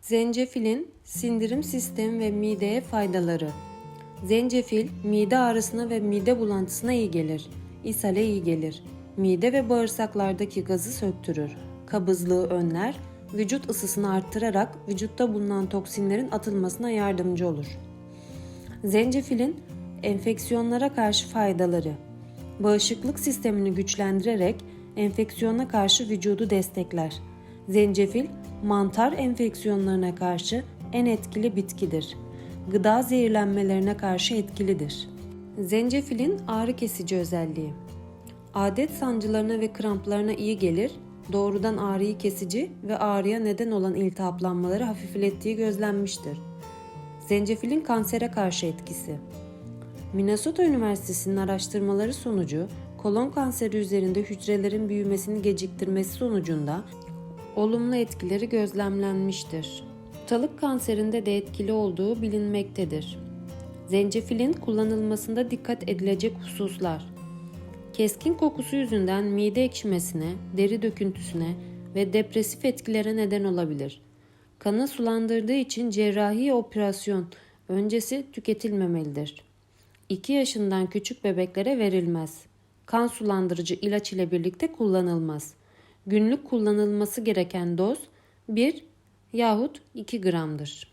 Zencefilin sindirim sistemi ve mideye faydaları. Zencefil mide ağrısına ve mide bulantısına iyi gelir. İshale iyi gelir. Mide ve bağırsaklardaki gazı söktürür. Kabızlığı önler, vücut ısısını arttırarak vücutta bulunan toksinlerin atılmasına yardımcı olur. Zencefilin enfeksiyonlara karşı faydaları. Bağışıklık sistemini güçlendirerek enfeksiyona karşı vücudu destekler. Zencefil, mantar enfeksiyonlarına karşı en etkili bitkidir. Gıda zehirlenmelerine karşı etkilidir. Zencefilin ağrı kesici özelliği. Adet sancılarına ve kramplarına iyi gelir, doğrudan ağrıyı kesici ve ağrıya neden olan iltihaplanmaları hafiflettiği gözlenmiştir. Zencefilin kansere karşı etkisi. Minnesota Üniversitesi'nin araştırmaları sonucu kolon kanseri üzerinde hücrelerin büyümesini geciktirmesi sonucunda olumlu etkileri gözlemlenmiştir. Talık kanserinde de etkili olduğu bilinmektedir. Zencefilin kullanılmasında dikkat edilecek hususlar. Keskin kokusu yüzünden mide ekşimesine, deri döküntüsüne ve depresif etkilere neden olabilir. Kanı sulandırdığı için cerrahi operasyon öncesi tüketilmemelidir. 2 yaşından küçük bebeklere verilmez. Kan sulandırıcı ilaç ile birlikte kullanılmaz. Günlük kullanılması gereken doz 1 yahut 2 gramdır.